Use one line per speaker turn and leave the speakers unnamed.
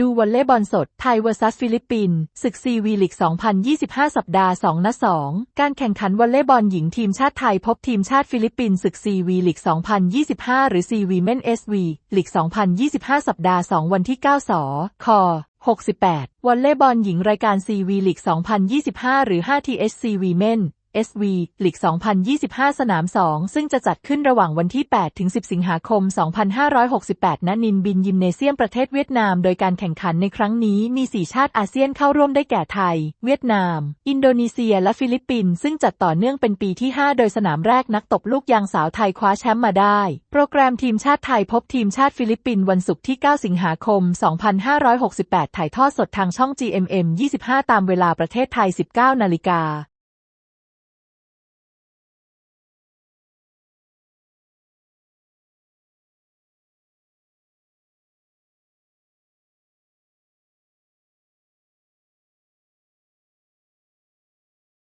ดูวอลเลย์บอลสด ไทย vs ฟิลิปปินส์ศึกซีวีลีก2025 สัปดาห์ 2 นัด 2 การแข่งขันวอลเลย์บอลหญิงทีมชาติไทยพบทีมชาติฟิลิปปินส์ศึกซีวีลีก2025 หรือซีวีเมนเอสวีลีก2025 สัปดาห์ 2 วันที่ 9 สค68 วอลเลย์บอลหญิงรายการซีวีลีก2025 หรือ 5TH ซีวีเมน SV ลีก 2025 สนาม 2 ซึ่งจะจัดขึ้นระหว่างวันที่ 8 ถึง 10 สิงหาคม 2568 ณ นินบินยิมเนเซียมประเทศเวียดนาม โดยการแข่งขันในครั้งนี้มี 4 ชาติอาเซียนเข้าร่วมได้แก่ไทย เวียดนาม อินโดนีเซีย และฟิลิปปินส์ ซึ่งจัดต่อเนื่องเป็นปีที่ 5 โดยสนามแรกนักตบลูกยางสาวไทยคว้าแชมป์มาได้ โปรแกรมทีมชาติไทยพบทีมชาติฟิลิปปินส์วันศุกร์ที่ 9 สิงหาคม 2568 ถ่ายทอดสดทางช่อง GMM 25 ตามเวลาประเทศไทย 19 นาฬิกา